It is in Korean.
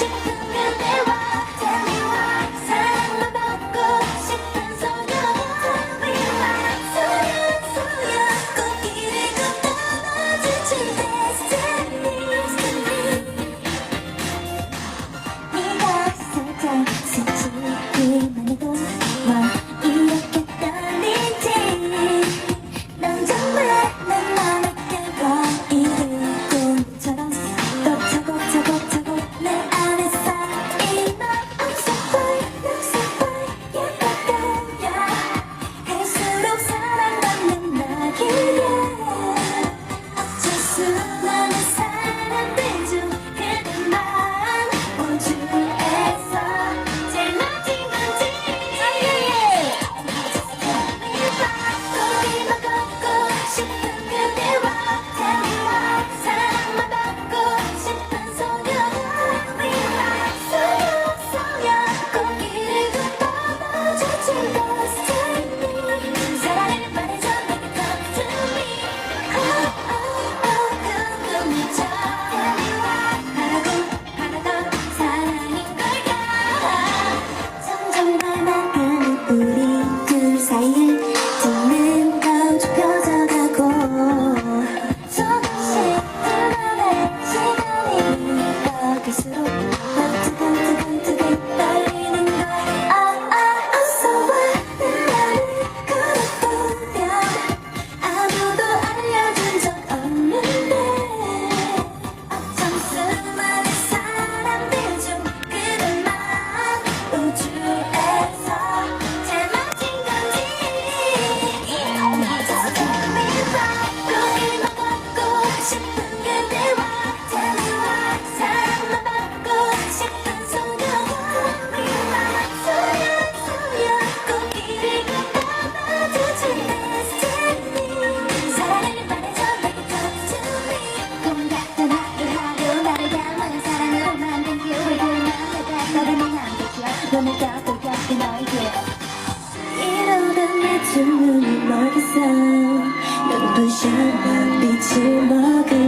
worship 너무 까끌까끌 나에게 이러다 내두 눈이 멀겠어. 눈부셔 빛을 먹어